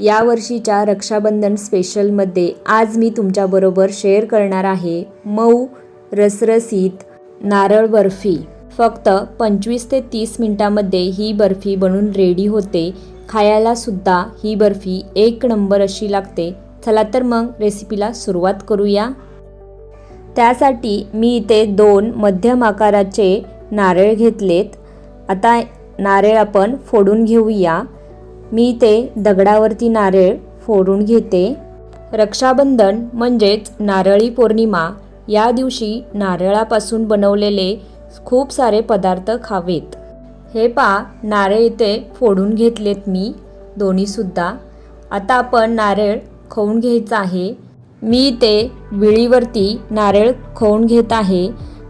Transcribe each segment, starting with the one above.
या वर्षीच्या रक्षाबंधन स्पेशलमध्ये आज मी तुमच्याबरोबर शेअर करणार आहे मऊ रसरसीत नारळ बर्फी. फक्त पंचवीस ते तीस मिनटामध्ये ही बर्फी बनून रेडी होते. खायलासुद्धा ही बर्फी एक नंबर अशी लागते. चला तर मग रेसिपीला सुरुवात करूया. त्यासाठी मी इथे दोन मध्यम आकाराचे नारळ घेतलेत. आता नारळ आपण फोडून घेऊया. मी ते दगडावरती नारळ फोडून घेते. रक्षाबंधन म्हणजेच नारळी पौर्णिमा. या दिवशी नारळापासून बनवलेले खूप सारे पदार्थ खावेत. हे पा नारळ इथे फोडून घेतलेत मी दोन्हीसुद्धा आता आपण नारळ खाऊन घ्यायचं आहे. मी इथे विळीवरती नारळ खाऊन घेत आहे.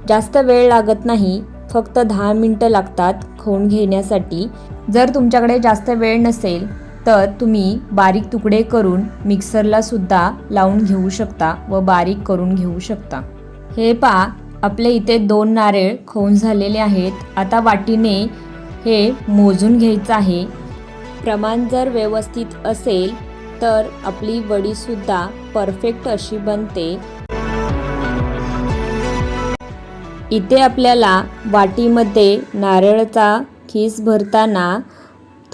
जास्त वेळ लागत नाही. फक्त दहा मिनटं लागतात खून घेण्यासाठी. जर तुमच्याकडे जास्त वेळ नसेल तर तुम्ही बारीक तुकडे करून मिक्सरला सुद्धा लावून घेऊ शकता व बारीक करून घेऊ शकता. हे पा आपले इथे दोन नारळ खून झालेले आहेत. आता वाटीने हे मोजून घ्यायचं आहे. प्रमाण जर व्यवस्थित असेल तर आपली वडीसुद्धा परफेक्ट अशी बनते. इथे आपल्याला वाटीमध्ये नारळाचा खीस भरताना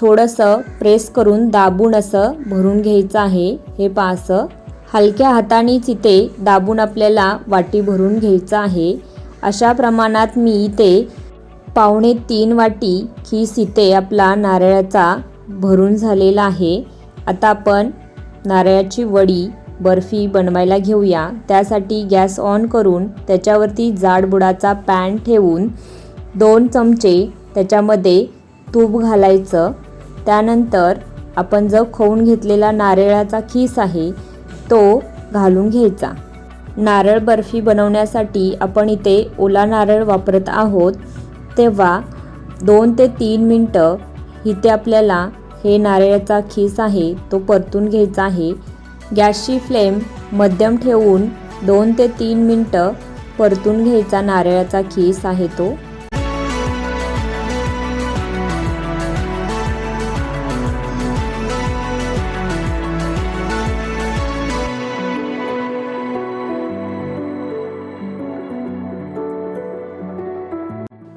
थोडंसं प्रेस करून दाबून असं भरून घ्यायचं आहे. हे पा असं. हलक्या हातानेच इथे दाबून आपल्याला वाटी भरून घ्यायचं आहे. अशा प्रमाणात मी इथे पावणे तीन वाटी खीस इथे आपला नारळाचा भरून झालेला आहे. आता आपण नारळाची वडी बर्फी बनवायला घेऊया. त्यासाठी गॅस ऑन करून त्याच्यावरती जाडबुडाचा पॅन ठेवून दोन चमचे त्याच्यामध्ये तूप घालायचं. त्यानंतर आपण जो खाऊन घेतलेला नारळाचा खीस आहे तो घालून घ्यायचा. नारळ बर्फी बनवण्यासाठी आपण इथे ओला नारळ वापरत आहोत. तेव्हा दोन ते तीन मिनटं इथे आपल्याला हे नारळाचा खीस आहे तो परतून घ्यायचा आहे. गॅसची फ्लेम मध्यम ठेवून दोन ते तीन मिनटं परतून घ्यायचा नारळाचा खीस आहे तो.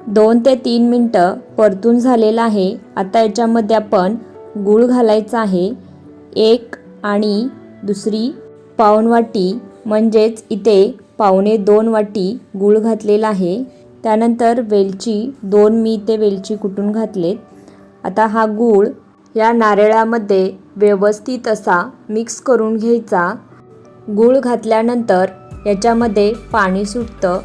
दोन ते तीन मिनटं परतून झालेलं आहे. आता याच्यामध्ये आपण गूळ घालायचा आहे. एक आणि दुसरी पाऊण वाटी म्हणजेच इथे पावणे दोन वाटी गूळ घातलेला आहे. त्यानंतर वेलची दोन मी ते वेलची कुटून घातलेत. आता हा गूळ या नारळामध्ये व्यवस्थित असा मिक्स करून घ्यायचा. गूळ घातल्यानंतर याच्यामध्ये पाणी सुटतं.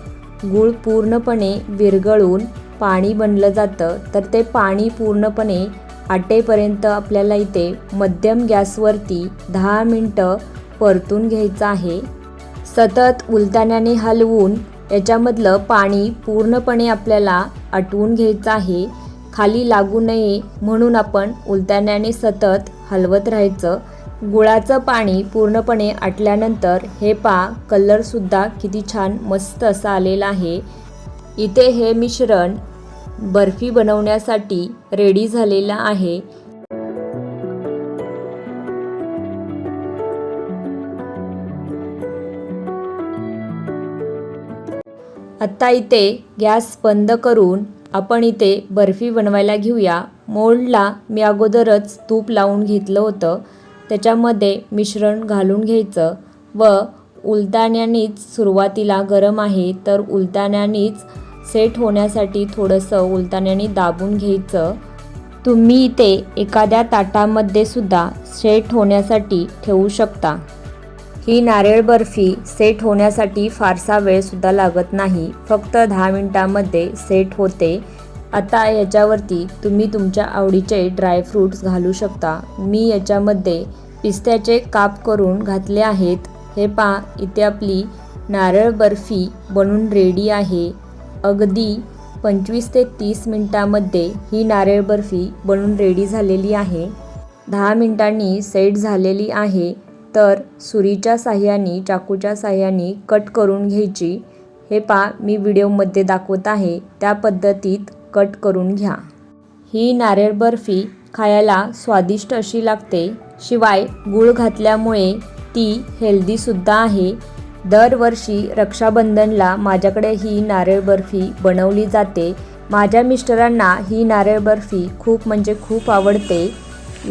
गूळ पूर्णपणे विरघळून पाणी बनलं जातं. तर ते पाणी पूर्णपणे आटेपर्यंत आपल्याला इथे मध्यम गॅसवरती दहा मिनटं परतून घ्यायचं आहे. सतत उलताण्याने हलवून याच्यामधलं पाणी पूर्णपणे आपल्याला आटवून घ्यायचं आहे. खाली लागू नये म्हणून आपण उलताण्याने सतत हलवत राहायचं. गुळाचं पाणी पूर्णपणे आटल्यानंतर हे पा कलरसुद्धा किती छान मस्त असा आलेला आहे. इथे हे मिश्रण बर्फी बनवण्यासाठी रेडी झालेला आहे. आत्ता इथे गॅस बंद करून आपण इथे बर्फी बनवायला घेऊया. मोल्डला मी अगोदरच तूप लावून घेतलं होतं. त्याच्यामध्ये मिश्रण घालून घ्यायचं व उलताण्यानेच सुरुवातीला गरम आहे तर उलताण्यानेच सेट होण्यासाठी थोडंसं उलताण्याने दाबून घ्यायचं. तुम्ही इथे एखाद्या ताटामध्ये सुद्धा सेट होण्यासाठी ठेवू शकता. ही नारळ बर्फी सेट होण्यासाठी फारसा वेळसुद्धा लागत नाही. फक्त दहा मिनटामध्ये सेट होते. आता याच्यावरती तुम्ही तुमच्या आवडीचे ड्रायफ्रूट्स घालू शकता. मी याच्यामध्ये पिस्त्याचे काप करून घातले आहेत. हे पा इथे आपली नारळ बर्फी बनून रेडी आहे. अगदी पंचवीस ते तीस मिनटामध्ये ही नारळ बर्फी बनून रेडी झालेली आहे. दहा मिनटांनी सेट झालेली आहे. तर सुरीच्या साह्याने चाकूच्या साह्याने कट करून घ्यायची. हे पा मी व्हिडिओमध्ये दाखवत आहे. त्या पद्धतीत कट करून घ्या. ही नारळ बर्फी खायला स्वादिष्ट अशी लागते. शिवाय गूळ घातल्यामुळे ती हेल्दीसुद्धा आहे. दरवर्षी रक्षाबंधनला माझ्याकडे ही नारळ बर्फी बनवली जाते. माझ्या मिस्टरांना ही नारळ बर्फी खूप म्हणजे खूप आवडते.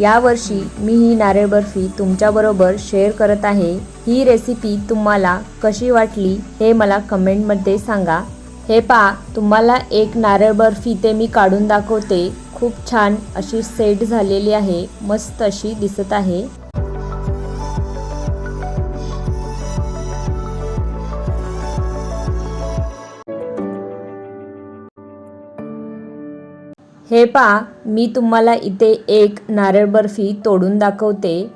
यावर्षी मी ही नारळ बर्फी तुमच्याबरोबर शेअर करत आहे. ही रेसिपी तुम्हाला कशी वाटली हे मला कमेंटमध्ये सांगा. हे पा तुम्हाला एक नारळ बर्फी ते मी काढून दाखवते. खूप छान अशी सेट झालेली आहे. मस्त अशी दिसत आहे. हे पहा मी तुम्हाला इथे एक नारळ बर्फी तोडून दाखवते.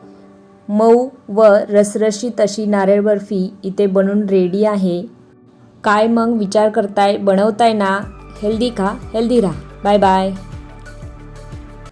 मऊ व रसरशीत अशी नारळ बर्फी इथे बनून रेडी आहे. काय मग विचार करताय बनवताय ना? हेल्दी खा हेल्दी राहा. Bye bye